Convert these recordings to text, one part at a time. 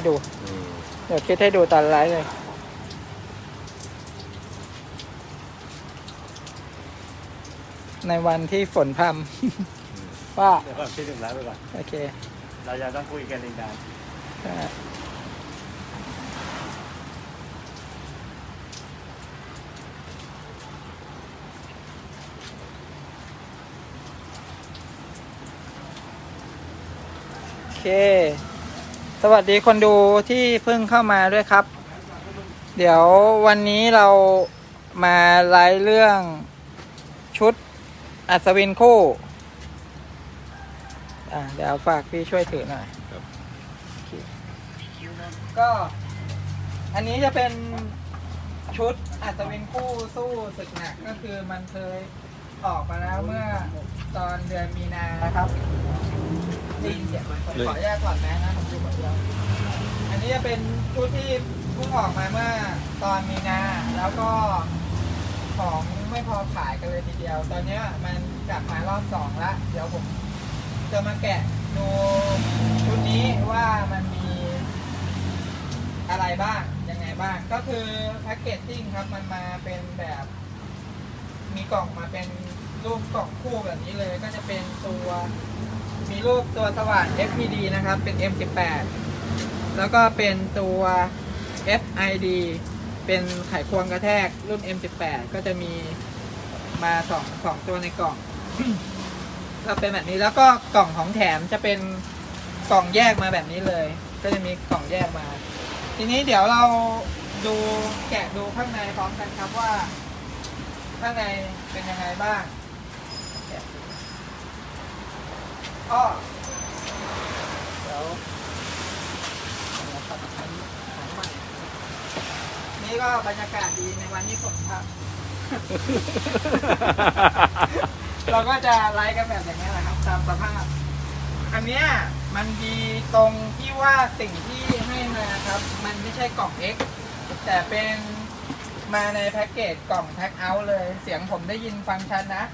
ให้ดูอืมเดี๋ยวคิดให้ดูตอนไลฟ์เลย ในวันที่ฝนพรำว่า เดี๋ยวก่อนคิดถึงแล้วไปก่อน โอเค เราจะต้องคุยกันอีกนานอ่าโอเค สวัสดีคนดูที่เพิ่งเข้ามาด้วยครับ เดี๋ยววันนี้เรามาไลฟ์เรื่องชุดอัศวินคู่อ่าเดี๋ยวฝากพี่ช่วยถือหน่อยก็ อันนี้จะเป็นชุดอัศวินคู่สู้ศึกหนักก็คือมันเคยออกมาแล้วเมื่อตอนเดือนมีนานะครับ ได้ยินเสียงขออนุญาตถอดแมสนะผมอยู่คนเดียวอันนี้จะเป็นชุดที่เพิ่งออกมาเมื่อตอนมีนา แล้วก็ของไม่พอขายกันเลยทีเดียว ตอนนี้มันกลับมารอบสองละ เดี๋ยวผมจะมาแกะดูชุดนี้ว่ามันมีอะไรบ้าง ยังไงบ้าง ก็คือแพ็กเกจจิ้งครับ มันมาเป็นแบบ มีกล่องมาเป็น รูปกล่องคู่แบบนี้เลยก็จะเป็นตัวมีรูปตัวสว่าน FPD นะครับ เป็น M18 แล้วก็เป็นตัว FID เป็นไขควงกระแทกรุ่น M18 ก็จะมีมาสองสองตัวในกล่อง ก็เป็นแบบนี้แล้วก็กล่องของแถมจะเป็นกล่องแยกมาแบบนี้เลย ก็จะมีกล่องแยกมา ทีนี้เดี๋ยวเราดูแกะดูข้างในพร้อมกันครับว่า ข้างในเป็นยังไงบ้าง กะดูอ้อเดี๋ยวเดี๋ยวตัดอันนี้ของใหม่นี่ก็บรรยากาศดีในวันที่ฝนครับ เราก็จะไลฟ์กันแบบอย่างนี้ยแหละครับ ตามสภาพ อันเนี้ยมันดีตรงที่ว่าสิ่งที่ให้มาครับ มันไม่ใช่กล่อง X แต่เป็นมาในแพ็กเกจกล่องแพ็คเอาท์เลย เสียงผมได้ยินฟังชัดนะ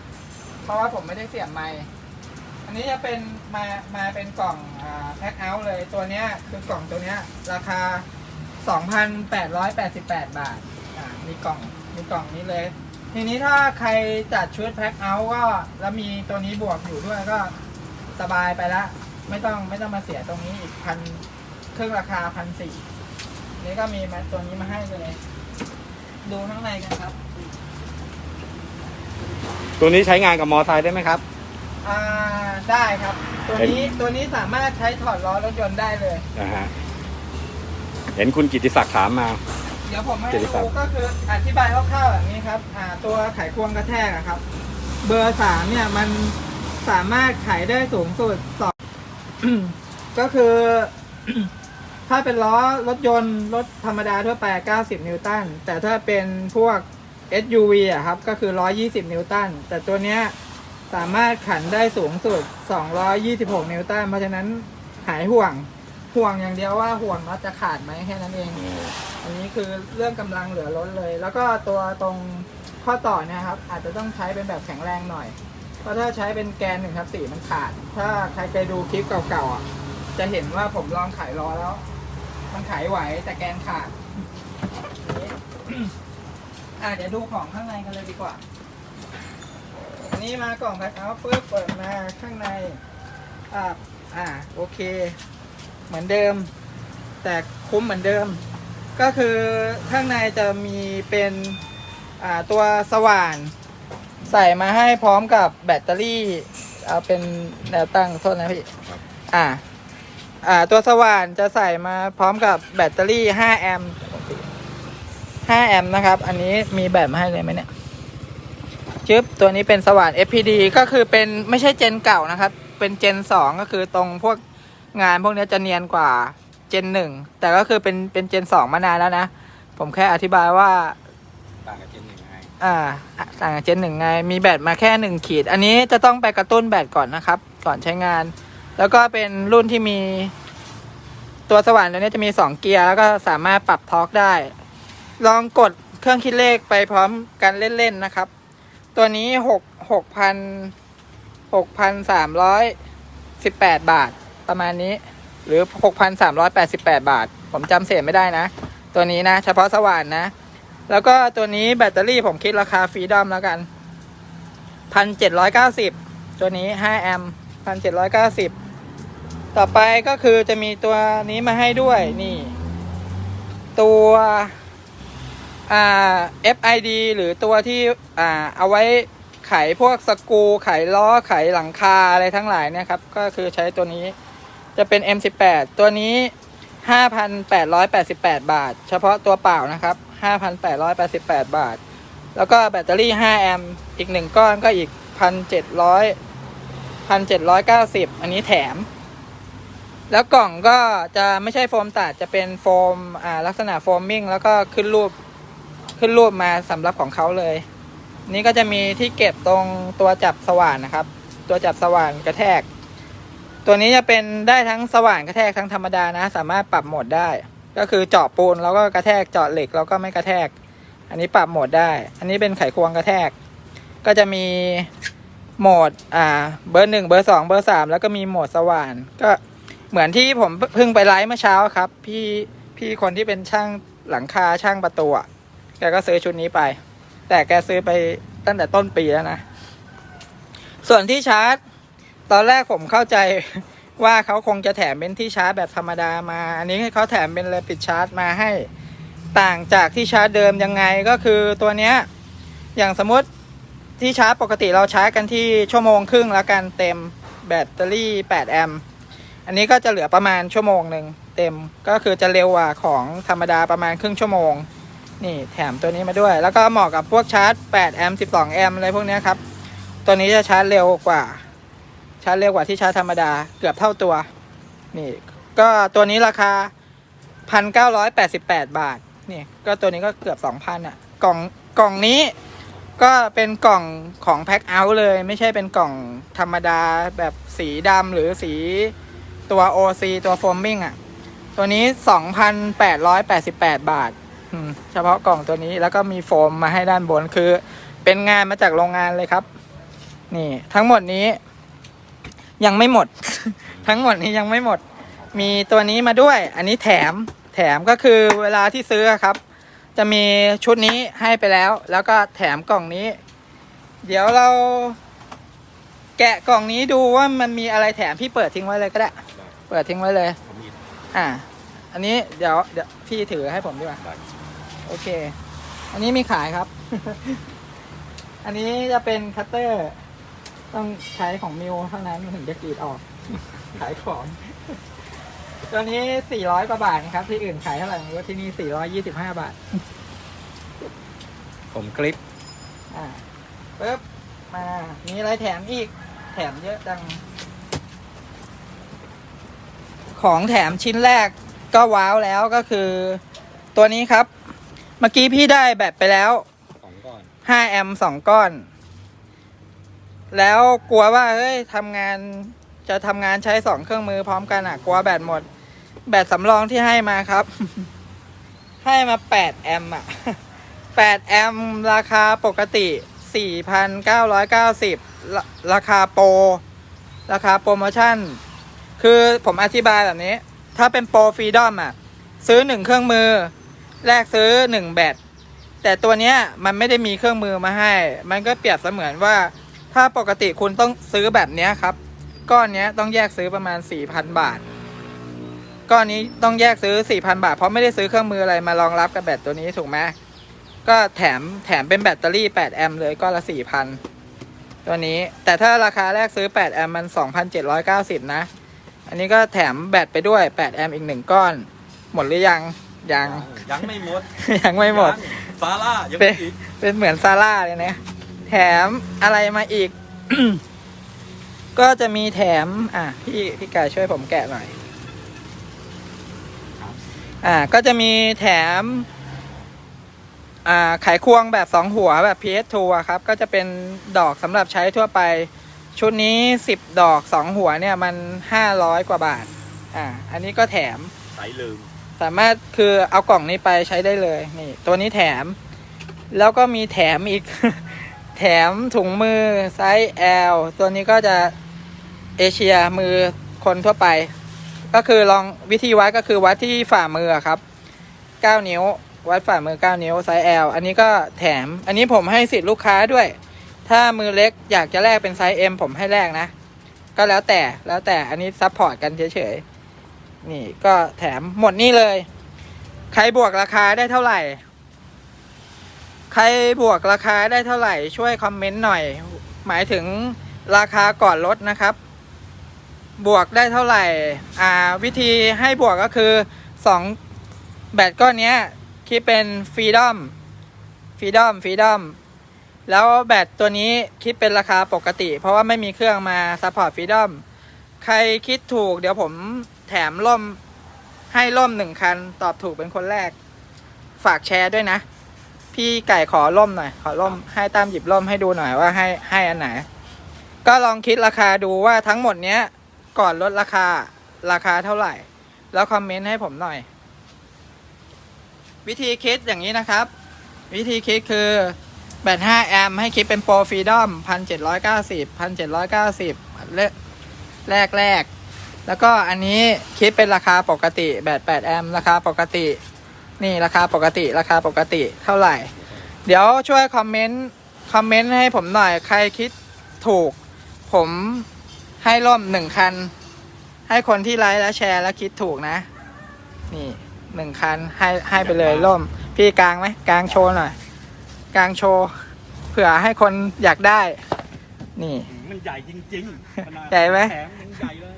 เพราะว่าผมไม่ได้เสียบไมค์อันนี้จะเป็นมามาเป็นกล่องแพ็คเอาท์เลยตัวเนี้ยคือกล่องตัวเนี้ยราคา 2,888 บาทอ่ามีกล่องมีกล่องนี้เลย ทีนี้ถ้าใครจัดชุดแพ็คเอาท์ก็แล้วมีตัวนี้บวกอยู่ด้วยก็สบายไปละ ไม่ต้องไม่ต้องมาเสียตรงนี้อีกพันเครื่องราคาพันสี่นี่ก็มีมาตัวนี้มาให้เลย ดูข้างในกันครับ ตัวนี้ใช้งานกับมอไซค์ได้ไหมครับ อ่าได้ครับ ตัวนี้ตัวนี้สามารถใช้ถอดล้อรถยนต์ได้เลย นะฮะเห็นคุณกิติศักดิ์ถามมา เดี๋ยวผมให้เกียรติศักดูดิ์ก็คืออธิบายคร่าวๆแบบนี้ครับอ่าตัวไขควงกระแทกอะครับ เบอร์สามเนี่ยมันสามารถไขได้สูงสุดสอง ก็คือ ถ้าเป็นล้อรถยนต์รถธรรมดาทั่วไป 90 นิวตัน แต่ถ้าเป็นพวก SUV อะครับ ก็คือ 120 นิวตัน แต่ตัวเนี้ยสามารถขันได้สูงสุด 226 นิวตัน เพราะฉะนั้นหายห่วง ห่วงอย่างเดียวว่าห่วงน็อตจะขาดไหมแค่นั้นเอง อันนี้คือเรื่องกำลังเหลือล้นเลย แล้วก็ตัวตรงข้อต่อเนี่ยครับ อาจจะต้องใช้เป็นแบบแข็งแรงหน่อย เพราะถ้าใช้เป็นแกนหนึ่งทับสี่มันขาด ถ้าใครเคยดูคลิปเก่าๆอะ จะเห็นว่าผมลองไขล้อแล้ว มันไขไหวแต่แกนขาด อะเดี๋ยวดูของข้างในกันเลยดีกว่าอันนี้มากล่องแพ็คเอาท์ปุ๊บเปิดมาข้างใน อ่าอ่าโอเค เหมือนเดิม แต่คุ้มเหมือนเดิม ก็คือข้างในจะมีเป็นอ่าตัวสว่าน ใส่มาให้พร้อมกับแบตเตอรี่ เอาเป็นแนวตั้งโทษนะพี่ครับอ่าอ่าตัวสว่านจะใส่มาพร้อมกับแบตเตอรี่ 5 แอมป์ 5 แอมป์นะครับ อันนี้มีแบบมาให้เลยไหมเนี่ยจึ๊บตัวนี้เป็นสว่าน FPD ก็คือเป็นไม่ใช่เจนเก่านะครับ เป็นเจน 2 ก็คือตรงพวกงานพวกนี้จะเนียนกว่าเจน 1 แต่ก็คือเป็นเป็นเจน 2 มานานแล้วนะ ผมแค่อธิบายว่าต่างกับเจนหนึ่งไงอ่าต่างจากเจนหนึ่งไง มีแบตมาแค่หนึ่งขีด อันนี้จะต้องไปกระตุ้นแบตก่อนนะครับ ก่อนใช้งาน แล้วก็เป็นรุ่นที่มีตัวสว่านตัวนี้จะมีสองเกียร์แล้วก็สามารถปรับทอร์กได้ ลองกดเครื่องคิดเลขไปพร้อมกันเล่น ๆ นะครับ ตัวนี้หกหกพันหกพันสามร้อยสิบแปดบาทประมาณนี้ หรือ6,388บแปดบาท ผมจำเศษไม่ได้นะ ตัวนี้นะ เฉพาะสว่านนะ แล้วก็ตัวนี้แบตเตอรี่ผมคิดราคาฟรีดอมแล้วกัน1,790ตัวนี้5แอมป์1,790ต่อไปก็คือจะมีตัวนี้มาให้ด้วยนี่ ตัว อ่า FID หรือตัวที่อ่าเอาไว้ไขพวกสกูไขล้อไขหลังคาอะไรทั้งหลายเนี่ยครับ ก็คือใช้ตัวนี้จะเป็น M18 ตัวนี้ 5,888 บาท เฉพาะตัวเปล่านะครับ 5,888 บาท แล้วก็แบตเตอรี่ 5 แอมป์อีกหนึ่งก้อนก็อีก 1,700 1,790 อันนี้แถม แล้วกล่องก็จะไม่ใช่โฟมตัดจะเป็นโฟมอ่าลักษณะโฟมมิ่ง แล้วก็ขึ้นรูป ขึ้นรูปมาสำหรับของเขาเลย นี่ก็จะมีที่เก็บตรงตัวจับสว่านนะครับ ตัวจับสว่านกระแทก ตัวนี้จะเป็นได้ทั้งสว่านกระแทกทั้งธรรมดานะ สามารถปรับโหมดได้ ก็คือเจาะปูนแล้วก็กระแทกเจาะเหล็กแล้วก็ไม่กระแทก อันนี้ปรับโหมดได้ อันนี้เป็นไขควงกระแทก ก็จะมีโหมดอ่าเบอร์หนึ่งเบอร์สองเบอร์สามแล้วก็มีโหมดสว่านก็เหมือนที่ผมเพิ่งไปไลฟ์เมื่อเช้าครับ พี่พี่คนที่เป็นช่างหลังคาช่างประตูอะ แกก็ซื้อชุดนี้ไป แต่แกซื้อไปตั้งแต่ต้นปีแล้วนะ ส่วนที่ชาร์จ ตอนแรกผมเข้าใจว่าเขาคงจะแถมเป็นที่ชาร์จแบบธรรมดามา อันนี้เขาแถมเป็นเลปิดชาร์จมาให้ต่างจากที่ชาร์จเดิมยังไงก็คือตัวเนี้ยอย่างสมมติที่ชาร์จปกติเราชาร์จกันที่ชั่วโมงครึ่งแล้วกันเต็มแบตเตอรี่ 8 แอมป์อันนี้ก็จะเหลือประมาณชั่วโมงหนึ่งเต็มก็คือจะเร็วกว่าของธรรมดาประมาณครึ่งชั่วโมง นี่แถมตัวนี้มาด้วย แล้วก็เหมาะกับพวกชาร์จ 8 แอมป์ 12 แอมป์อะไรพวกนี้ครับ ตัวนี้จะชาร์จเร็วกว่า ชาร์จเร็วกว่าที่ชาร์จธรรมดาเกือบเท่าตัว นี่ ก็ตัวนี้ราคา 1,988 บาท นี่ ก็ตัวนี้ก็เกือบ 2,000อะ กล่องกล่องนี้ก็เป็นกล่องของแพ็คเอาท์เลย ไม่ใช่เป็นกล่องธรรมดาแบบสีดำหรือสีตัว OC ตัวโฟมมิ่งอะ ตัวนี้ 2,888 บาท เฉพาะกล่องตัวนี้แล้วก็มีโฟมมาให้ด้านบนคือ เป็นงานมาจากโรงงานเลยครับ นี่ทั้งหมดนี้ ยังไม่หมด ทั้งหมดนี้ยังไม่หมด มีตัวนี้มาด้วย อันนี้แถมแถมก็คือเวลาที่ซื้ออะครับ จะมีชุดนี้ให้ไปแล้ว แล้วก็แถมกล่องนี้ เดี๋ยวเรา แกะกล่องนี้ดูว่ามันมีอะไรแถมพี่เปิดทิ้งไว้เลยก็ได้ เปิดทิ้งไว้เลยผมมีอ่า อันนี้เดี๋ยวเดี๋ยวพี่ถือให้ผมดีกว่าได้ โอเค อันนี้มีขายครับ อันนี้จะเป็นคัตเตอร์ ต้องใช้ของมิวเท่านั้นถึงจะกรีดออก ขายของ ตัวนี้ 400 กว่าบาทนะครับ ที่อื่นขายเท่าไหร่ไม่รู้ที่นี่ 425 บาท ผมคลิป อ่าปึ๊บ มา มีอะไรแถมอีก แถมเยอะจัง ของแถมชิ้นแรกก็ว้าวแล้วก็คือ ตัวนี้ครับ เมื่อกี้พี่ได้แบตไปแล้วสองก่อน5แอมป์สองก้อน แล้วกลัวว่าเฮ้ยทำงานจะทำงานใช้สองเครื่องมือพร้อมกันอะ กลัวแบตหมด แบตสำรองที่ให้มาครับ ให้มา8แอมป์อะ8แอมป์ราคาปกติ4,990ราราคาโปรราคาโปรโมชั่น คือผมอธิบายแบบนี้ ถ้าเป็นโปรฟรีดอมอะ ซื้อหนึ่งเครื่องมือ แลกซื้อหนึ่งแบตแต่ตัวเนี้ยมันไม่ได้มีเครื่องมือมาให้ มันก็เปรียบเสมือนว่า ถ้าปกติคุณต้องซื้อแบบเนี้ยครับ ก้อนเนี้ยต้องแยกซื้อประมาณ4,000บาท ก้อนนี้ต้องแยกซื้อ4,000บาท เพราะไม่ได้ซื้อเครื่องมืออะไรมารองรับกับแบตตัวนี้ถูกไหมก็แถมแถมเป็นแบตเตอรี่ 8 แอมป์เลยก้อนละ 4,000 ตัวนี้ แต่ถ้าราคาแรกซื้อ 8 แอมป์มัน 2,790 นะ อันนี้ก็แถมแบตไปด้วย 8 แอมป์อีกหนึ่งก้อน หมดหรือยัง ยัง ยังไม่หมด ยังไม่หมดยังซาร่ายังเป็นไม่อีกเป็นเหมือนซาร่าเลยนะ แถมอะไรมาอีก ก็จะมีแถม อะ พี่พี่กายช่วยผมแกะหน่อย อ่า ก็จะมีแถม อ่าไขควงแบบสองหัวแบบ PS2 อะครับ ก็จะเป็นดอกสำหรับใช้ทั่วไป ชุดนี้สิบดอกสองหัวเนี่ยมันห้าร้อยกว่าบาท อ่า อันนี้ก็แถม สายลืม สามารถคือเอากล่องนี้ไปใช้ได้เลยนี่ ตัวนี้แถม แล้วก็มีแถมอีก แถมถุงมือไซส์ L ตัวนี้ก็จะเอเชียมือคนทั่วไป ก็คือลองวิธีวัดก็คือวัดที่ฝ่ามือครับ 9 นิ้ว วัดฝ่ามือ 9 นิ้วไซส์ L อันนี้ก็แถม อันนี้ผมให้สิทธิ์ลูกค้าด้วย ถ้ามือเล็กอยากจะแลกเป็นไซส์ M ผมให้แลกนะ ก็แล้วแต่แล้วแต่อันนี้ซัพพอร์ตกันเฉยๆ นี่ก็แถมหมดนี่เลย ใครบวกราคาได้เท่าไหร่ ใครบวกราคาได้เท่าไหร่ ช่วยคอมเมนต์หน่อย หมายถึงราคาก่อนลดนะครับ บวกได้เท่าไหร่ อ่า วิธีให้บวกก็คือสองแบตก้อนนี้คิดเป็นฟรีดอมฟรีดอมฟรีดอมแล้วแบตตัวนี้คิดเป็นราคาปกติ เพราะว่าไม่มีเครื่องมาซัพพอร์ตฟรีดอมใครคิดถูกเดี๋ยวผม แถมล่มให้ล่มหนึ่งคัน ตอบถูกเป็นคนแรก ฝากแชร์ด้วยนะ พี่ไก่ขอล่มหน่อย ขอล่มให้ตามหยิบล่มให้ดูหน่อยว่าให้ให้อันไหน ก็ลองคิดราคาดูว่าทั้งหมดเนี้ย ก่อนลดราคาราคาเท่าไหร่ แล้วคอมเมนต์ให้ผมหน่อย วิธีคิดอย่างนี้นะครับ วิธีคิดคือแบต5แอมป์ให้คิดเป็นโปรฟรีดอม 1790 1790 แรกแรก แรกแล้วก็อันนี้คิดเป็นราคาปกติแบต8แอมป์ราคาปกติ นี่ราคาปกติราคาปกติเท่าไหร่ เดี๋ยวช่วยคอมเมนต์คอมเมนต์ให้ผมหน่อยใครคิดถูก ผมให้ร่มหนึ่งคัน ให้คนที่ไลค์และแชร์แล้วคิดถูกนะ นี่หนึ่งคันให้ให้ไปเลยร่ม พี่กลางไหมกลางโชว์หน่อยกลางโชว์เผื่อให้คนอยากได้ นี่ มันใหญ่จริงๆขนาดใหญ่ไหมแถมยังใหญ่เลย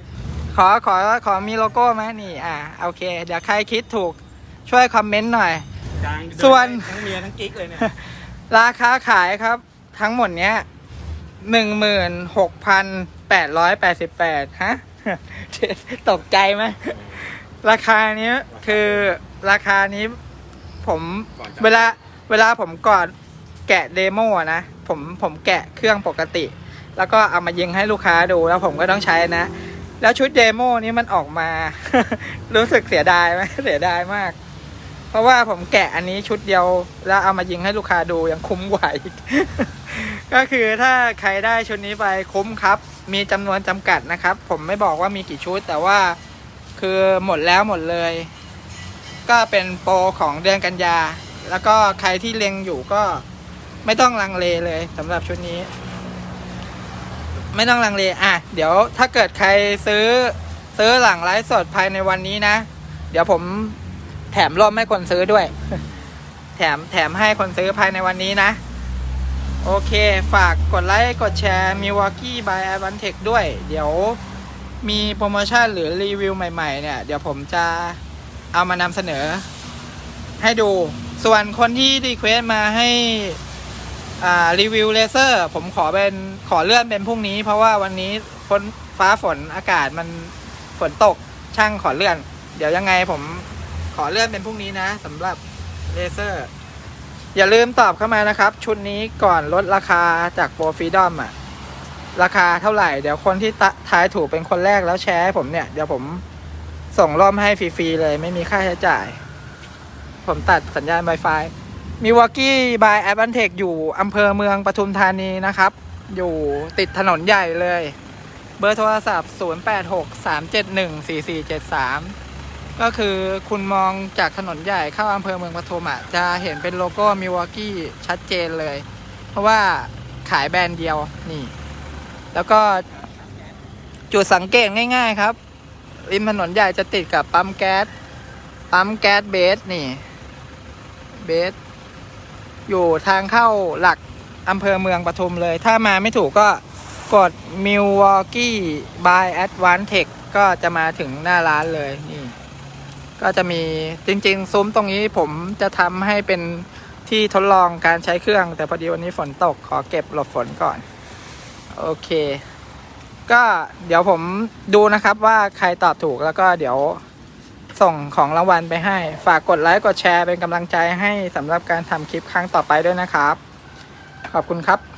ขอขอขอมีโลโก้ไหมนี่อ่าโอเค เดี๋ยวใครคิดถูกช่วยคอมเมนต์หน่อย กลางส่วน ทั้งเมียทั้งกิ๊กเลยเนี่ยราคาขายครับ ทั้งหมดเนี้ยหนึ่งหมื่นหกพันแปดร้อยแปดสิบแปดฮะ ตกใจไหมราคานี้คือราคานี้ผมก่อนจะเวลาเวลาผมก่อนแกะเดโมอะนะผมผมแกะเครื่องปกติ แล้วก็เอามายิงให้ลูกค้าดูแล้วผมก็ต้องใช้นะ แล้วชุดเดโมนี้มันออกมา รู้สึกเสียดายไหมเสียดายมาก เพราะว่าผมแกะอันนี้ชุดเดียว แล้วเอามายิงให้ลูกค้าดูยังคุ้มกว่าอีกก็คือถ้าใครได้ชุดนี้ไปคุ้มครับ มีจำนวนจำกัดนะครับ ผมไม่บอกว่ามีกี่ชุด แต่ว่าคือหมดแล้วหมดเลย ก็เป็นโปรของเดือนกันยา แล้วก็ใครที่เล็งอยู่ก็ไม่ต้องลังเลเลยสำหรับชุดนี้ ไม่ต้องลังเลอะเดี๋ยวถ้าเกิดใครซื้อซื้อหลังไลฟ์สดภายในวันนี้นะ เดี๋ยวผมแถมร่มให้คนซื้อด้วย แถมแถมให้คนซื้อภายในวันนี้นะ โอเค ฝากกดไลค์กดแชร์ Milwaukee by a v a n t e c h ด้วย เดี๋ยวมีโปรโมชั่นหรือรีวิวใหม่ๆเนี่ย เดี๋ยวผมจะเอามานำเสนอให้ดู ส่วนคนที่รีเควสมาให้ รีวิวเลเซอร์ ผมขอเป็นขอเลื่อนเป็นพรุ่งนี้ เพราะว่าวันนี้ฝนฟ้าฝนอากาศมันฝนตกช่างขอเลื่อน เดี๋ยวยังไงผมขอเลื่อนเป็นพรุ่งนี้นะสำหรับเลเซอร์ อย่าลืมตอบเข้ามานะครับ ชุดนี้ก่อนลดราคาจากโปรฟีดอมอะราคาเท่าไหร่ เดี๋ยวคนที่ทายถูกเป็นคนแรกแล้วแชร์ให้ผมเนี่ย เดี๋ยวผมส่งร่มให้ฟรีๆเลย ไม่มีค่าใช้จ่าย ผมตัดสัญญาณ Wi-Fi มีวอ k กี้บายแอ v ันเทคอยู่อำเภอเมืองปทุมธานีนะครับ อยู่ติดถนนใหญ่เลย เบอร์โทรศัพท์ 0863714473 ก็คือคุณมองจากถนนใหญ่เข้าอำเภอเมืองปทุมอะจะเห็นเป็นโลโก้มิวอกกี้ชัดเจนเลย เพราะว่าขายแบรนด์เดียวนี่ แล้วก็จุดสังเกตง่ายๆครับริมถนนใหญ่จะติดกับปั๊มแก๊สปั๊มแก๊สเบสนี่เบส อยู่ทางเข้าหลักอำเภอเมืองปทุมเลย ถ้ามาไม่ถูกก็กด Milwaukee by Advantech ก็จะมาถึงหน้าร้านเลยนี่ ก็จะมีจริงๆ ซุ้มตรงนี้ผมจะทำให้เป็นที่ทดลองการใช้เครื่อง แต่พอดีวันนี้ฝนตกขอเก็บหลบฝนก่อน โอเค ก็เดี๋ยวผมดูนะครับว่าใครตอบถูกแล้วก็เดี๋ยว ส่งของรางวัลไปให้ ฝากกดไลค์กดแชร์เป็นกำลังใจให้สำหรับการทำคลิปครั้งต่อไปด้วยนะครับ ขอบคุณครับ